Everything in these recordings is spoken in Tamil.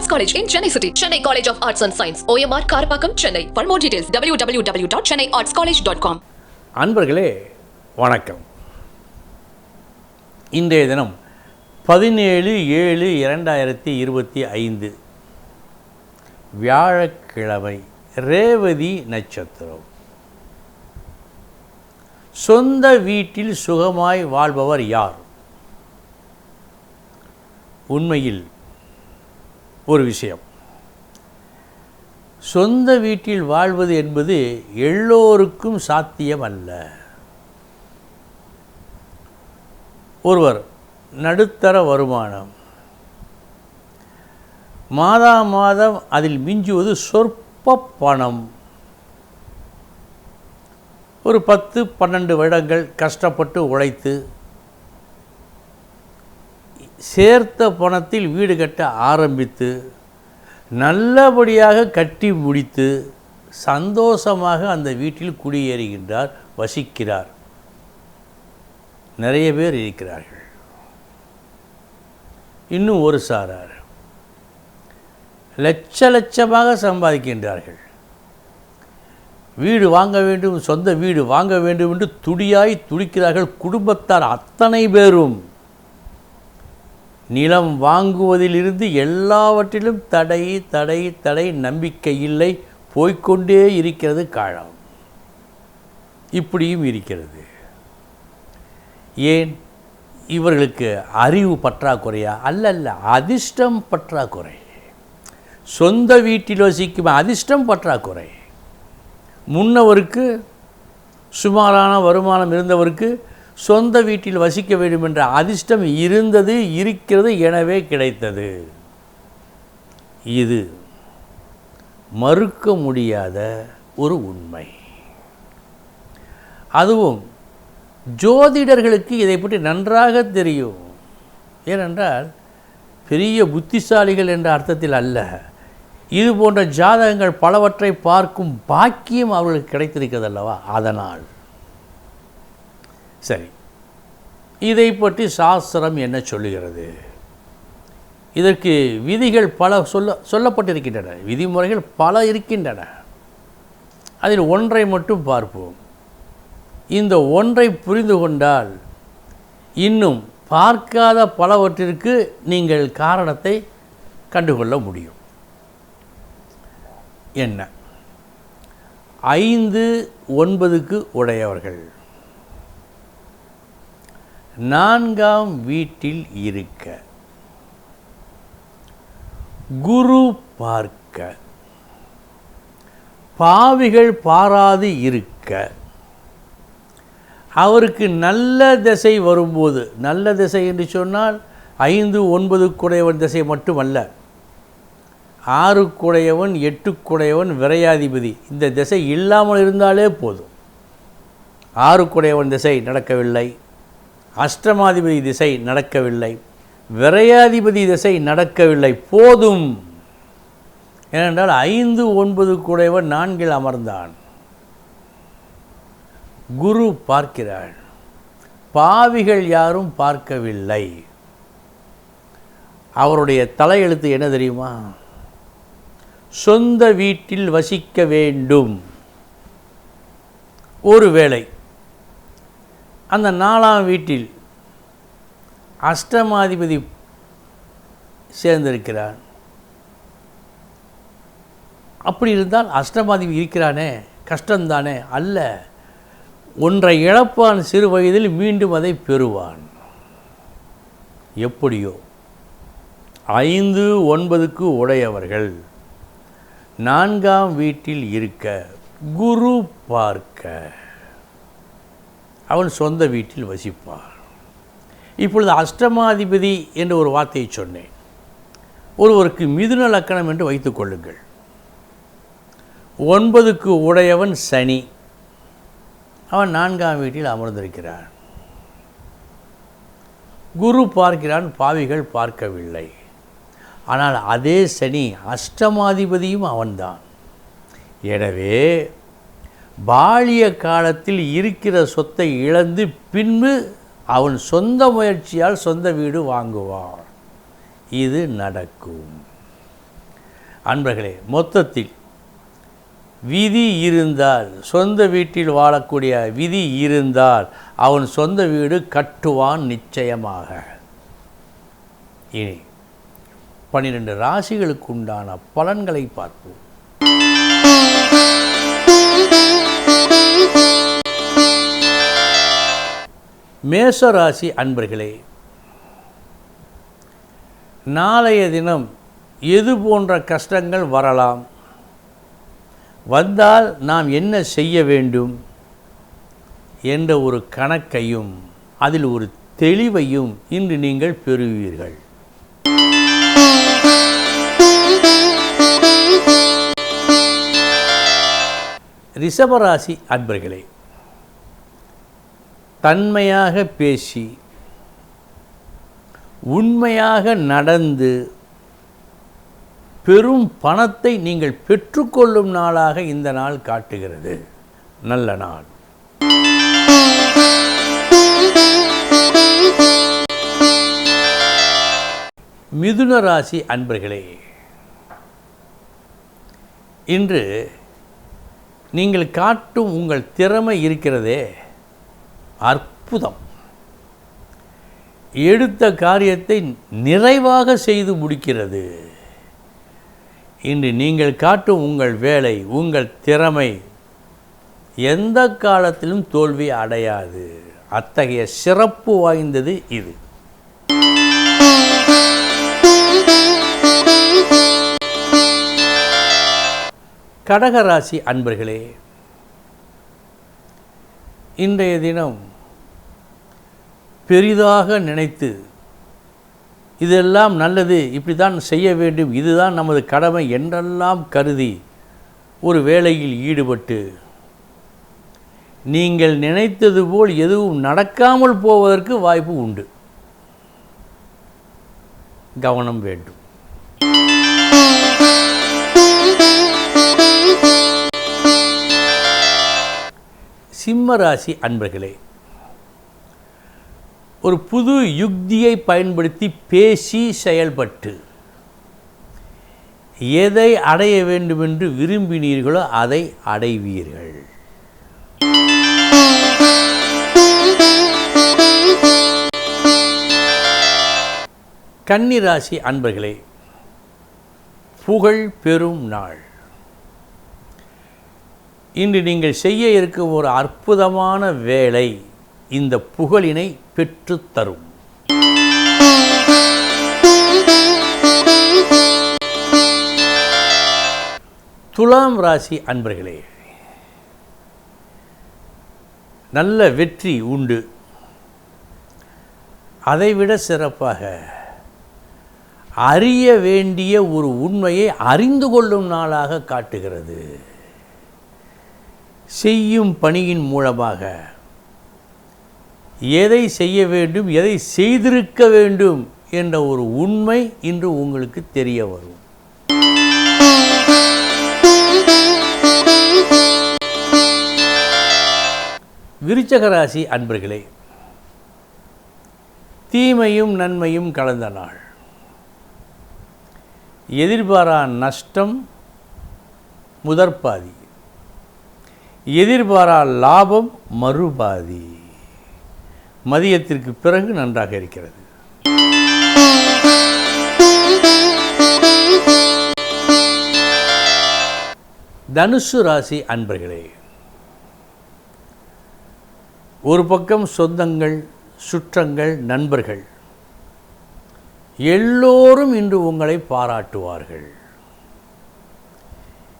Arts college in Chennai city Chennai college of arts and science OMR Karapakkam Chennai for more details W W W dot Chennai arts college dot com அன்பர்களே வணக்கம் இன்றைய தினம் பதினேழு ஏழு இரண்டாயிரத்தி இருபத்தி ஐந்து வியாழக்கிழமை ரேவதி நட்சத்திரம் சொந்த வீட்டில் சுகமாய் வாழ்பவர் யார் உண்மையில் ஒரு விஷயம். சொந்த வீட்டில் வாழ்வது என்பது எல்லோருக்கும் சாத்தியம் அல்ல. ஒருவர் நடுத்தர வருமானம். மாதா மாதம் அதில் மிஞ்சுவது சொற்ப பணம். ஒரு பத்து பன்னெண்டு வருடங்கள் கஷ்டப்பட்டு உழைத்து சேர்த்த பணத்தில் வீடு கட்ட ஆரம்பித்து நல்லபடியாக கட்டி முடித்து சந்தோஷமாக அந்த வீட்டில் குடியேறுகின்றார் வசிக்கிறார். நிறைய பேர் இருக்கிறார்கள். இன்னும் ஒரு சாரார். லட்ச லட்சமாக சம்பாதிக்கின்றார்கள். வீடு வாங்க வேண்டும் சொந்த வீடு வாங்க வேண்டும் என்று துடியாய் துடிக்கிறார்கள் குடும்பத்தார் அத்தனை பேரும். நிலம் வாங்குவதிலிருந்து எல்லாவற்றிலும் தடை தடை தடை நம்பிக்கை இல்லை. போய்க்கொண்டே இருக்கிறது காலம். இப்படியும் இருக்கிறது. ஏன்? இவர்களுக்கு அறிவு பற்றாக்குறையா? அல்ல அல்ல அதிர்ஷ்டம் பற்றாக்குறை. சொந்த வீட்டில் வசிக்கும் அதிர்ஷ்டம் பற்றாக்குறை. முன்னவருக்கு சுமாரான வருமானம் இருந்தவருக்கு சொந்த வீட்டில் வசிக்க வேண்டும் என்ற அதிர்ஷ்டம் இருந்தது இருக்கிறது எனவே கிடைத்தது. இது மறுக்க முடியாத ஒரு உண்மை. அதுவும் ஜோதிடர்களுக்கு இதை பற்றி நன்றாக தெரியும். ஏனென்றால் பெரிய புத்திசாலிகள் என்ற அர்த்தத்தில் அல்ல. இது போன்ற ஜாதகங்கள் பலவற்றை பார்க்கும் பாக்கியம் அவர்களுக்கு கிடைத்திருக்கிறது அல்லவா அதனால். சரி. இதை பற்றி சாஸ்திரம் என்ன சொல்லுகிறது? இதற்கு விதிகள் பல சொல்ல சொல்லப்பட்டிருக்கின்றன. விதிமுறைகள் பல இருக்கின்றன. அதில் ஒன்றை மட்டும் பார்ப்போம். இந்த ஒன்றை புரிந்து கொண்டால் இன்னும் பார்க்காத பலவற்றிற்கு நீங்கள் காரணத்தை கண்டுகொள்ள முடியும். என்ன? ஐந்து ஒன்பதுக்கு உடையவர்கள். நான்காம் வீட்டில் இருக்க. குரு பார்க்க. பாவிகள் பாராது இருக்க. அவருக்கு நல்ல திசை வரும்போது நல்ல திசை என்று சொன்னால் ஐந்து ஒன்பது குடையவன் திசை மட்டுமல்ல. ஆறு குடையவன் எட்டு குடையவன் விரையாதிபதி. இந்த திசை இல்லாமல் இருந்தாலே போதும். ஆறு குடையவன் திசை நடக்கவில்லை. அஷ்டமாதிபதி திசை நடக்கவில்லை. விரையாதிபதி திசை நடக்கவில்லை. போதும். ஏனென்றால் ஐந்து ஒன்பது குடையவன் நான்கில் அமர்ந்தான். குரு பார்க்கிறாள் பாவிகள் யாரும் பார்க்கவில்லை. அவருடைய தலையெழுத்து என்ன தெரியுமா? சொந்த வீட்டில் வசிக்க வேண்டும். ஒருவேளை அந்த நாலாம் வீட்டில் அஷ்டமாதிபதி சேர்ந்திருக்கிறான் அப்படி இருந்தால் அஷ்டமாதிபதி இருக்கிறானே கஷ்டம்தானே அல்ல. ஒன்றை இழப்பான் சிறு வயதில் மீண்டும் அதை பெறுவான். எப்படியோ ஐந்து ஒன்பதுக்கு உடையவர்கள். நான்காம் வீட்டில் இருக்க குரு பார்க்க. அவன் சொந்த வீட்டில் வசிப்பான். இப்பொழுது அஷ்டமாதிபதி என்ற ஒரு வார்த்தையை சொன்னேன். ஒருவருக்கு மிதுன லக்கணம் என்று வைத்துக்கொள்ளுங்கள் ஒன்பதுக்கு உடையவன் சனி. அவன் நான்காம் வீட்டில் அமர்ந்திருக்கிறான். குரு பார்க்கிறான் பாவிகள் பார்க்கவில்லை. ஆனால் அதே சனி அஷ்டமாதிபதியும் அவன்தான். எனவே பாலிய காலத்தில் இருக்கிற சொத்தை இழந்து பின்பு அவன் சொந்த முயற்சியால் சொந்த வீடு வாங்குவான். இது நடக்கும். அன்பர்களே மொத்தத்தில் விதி இருந்தால் சொந்த வீட்டில் வாழக்கூடிய விதி இருந்தால் அவன் சொந்த வீடு கட்டுவான் நிச்சயமாக. இனி பன்னிரெண்டு ராசிகளுக்கு உண்டான பலன்களை பார்ப்போம். மேசராசி அன்பர்களே நாளைய தினம் எது போன்ற கஷ்டங்கள் வரலாம்? வந்தால் நாம் என்ன செய்ய வேண்டும்? என்ற ஒரு கணக்கையும் அதில் ஒரு தெளிவையும் இன்று நீங்கள் பெறுவீர்கள். ரிஷபராசி அன்பர்களே தன்மையாக பேசி உண்மையாக நடந்து பெரும் பணத்தை நீங்கள் பெற்றுக்கொள்ளும் நாளாக இந்த நாள் காட்டுகிறது. நல்ல நாள். மிதுன ராசி அன்பர்களே இன்று நீங்கள் காட்டும் உங்கள் திறமை இருக்கிறதே அற்புதம். எடுத்த காரியத்தை நிறைவாக செய்து முடிக்கிறது. இன்று நீங்கள் காட்டும் உங்கள் வேலை உங்கள் திறமை எந்த காலத்திலும் தோல்வி அடையாது. அத்தகைய சிறப்பு வாய்ந்தது இது. கடகராசி அன்பர்களே இன்றைய தினம் பெரிதாக நினைத்து இதெல்லாம் நல்லது இப்படி தான் செய்ய வேண்டும் இதுதான் நமது கடமை என்றெல்லாம் கருதி ஒரு வேலையில் ஈடுபட்டு நீங்கள் நினைத்தது போல் எதுவும் நடக்காமல் போவதற்கு வாய்ப்பு உண்டு. கவனம் வேண்டும். சிம்ம ராசி அன்பர்களே ஒரு புது யுக்தியை பயன்படுத்தி பேசி செயல்பட்டு எதை அடைய வேண்டுமென்று விரும்பினீர்களோ அதை அடைவீர்கள். கன்னிராசி அன்பர்களே புகழ் பெறும் நாள். இன்று நீங்கள் செய்ய இருக்கும் ஒரு அற்புதமான வேலை இந்த புகழினை பெற்றுத்தரும் துலாம் ராசி அன்பர்களே நல்ல வெற்றி உண்டு. அதைவிட சிறப்பாக அறிய வேண்டிய ஒரு உண்மையை அறிந்து கொள்ளும் நாளாக காட்டுகிறது. செய்யும் பணியின் மூலமாக. எதை செய்ய வேண்டும் எதை செய்திருக்க வேண்டும் என்ற ஒரு உண்மை இன்று உங்களுக்கு தெரிய வரும். விருச்சகராசி அன்பர்களே தீமையும் நன்மையும் கலந்த நாள். எதிர்பாரா நஷ்டம் முதற்பாதி. எதிர்பாரா லாபம் மறுபாதி. மதியத்திற்கு பிறகு நன்றாக இருக்கிறது. தனுசு ராசி அன்பர்களே ஒரு பக்கம் சொந்தங்கள் சுற்றங்கள் நண்பர்கள் எல்லோரும் இன்று உங்களை பாராட்டுவார்கள்.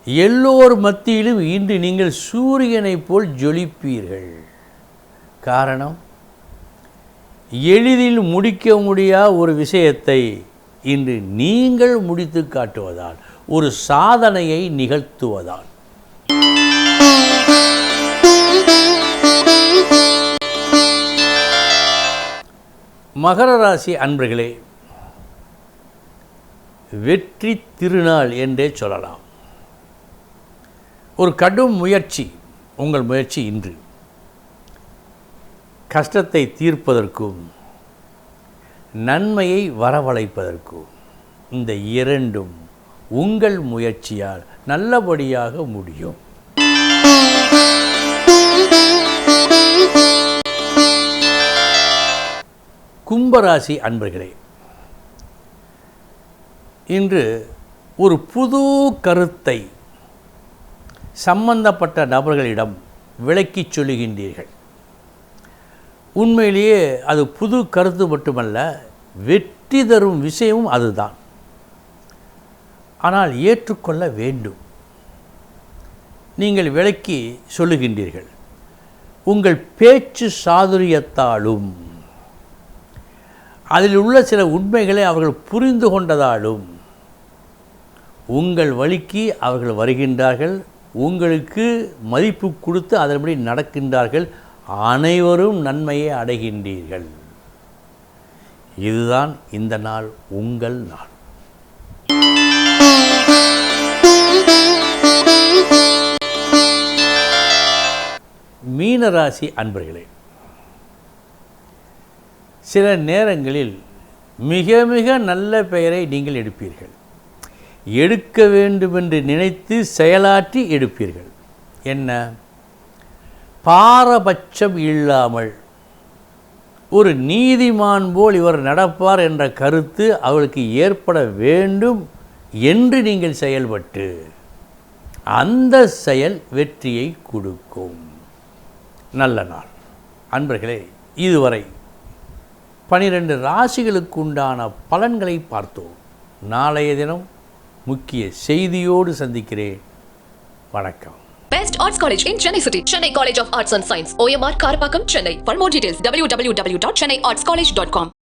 எல்லோர் மத்தியிலும் இன்று நீங்கள் சூரியனைப் போல் ஜொலிப்பீர்கள். காரணம் எளிதில் முடிக்க முடியா ஒரு விஷயத்தை இன்று நீங்கள் முடித்து காட்டுவதால் ஒரு சாதனையை நிகழ்த்துவதால். மகர ராசி அன்பர்களே வெற்றி திருநாள் என்றே சொல்லலாம். ஒரு கடும் முயற்சி உங்கள் முயற்சி இன்று. கஷ்டத்தை தீர்ப்பதற்கும் நன்மையை வரவழைப்பதற்கும் இந்த இரண்டும் உங்கள் முயற்சியால் நல்லபடியாக முடியும். கும்பராசி அன்பர்களே இன்று ஒரு புது கருத்தை சம்பந்தப்பட்ட நபர்களிடம் விளக்கிச் சொல்லுகின்றீர்கள். உண்மையிலேயே அது புது கருத்து மட்டுமல்ல வெற்றி தரும் விஷயமும் அதுதான். ஆனால் ஏற்றுக்கொள்ள வேண்டும். நீங்கள் விளக்கி சொல்லுகின்றீர்கள் உங்கள் பேச்சு சாதுரியத்தாலும் அதில் உள்ள சில உண்மைகளை அவர்கள் புரிந்து கொண்டதாலும் உங்கள் வழிக்கு அவர்கள் வருகின்றார்கள் உங்களுக்கு மதிப்பு கொடுத்து அதன்படி நடக்கின்றார்கள். அனைவரும் நன்மையை அடைகின்றீர்கள். இதுதான் இந்த நாள் உங்கள் நாள். மீனராசி அன்பர்களே சில நேரங்களில் மிக மிக நல்ல பெயரை நீங்கள் எடுப்பீர்கள். எடுக்க வேண்டுமென்று நினைத்து செயலாற்றி எடுப்பீர்கள். என்ன? பாரபட்சம் இல்லாமல். ஒரு நீதிமான் போல் இவர் நடப்பார் என்ற கருத்து அவளுக்கு ஏற்பட வேண்டும் என்று நீங்கள் செயல்பட்டு அந்த செயல் வெற்றியை கொடுக்கும். நல்ல நாள். அன்பர்களே இதுவரை பனிரெண்டு ராசிகளுக்கு உண்டான பலன்களை பார்த்தோம். நாளைய தினம் முக்கிய செய்தியோடு சந்திக்கிறேன் வணக்கம் Best Arts College in Chennai City. Chennai College of Arts and Science. OMR Karapakam, Chennai. For more details, www.chennaiartscollege.com.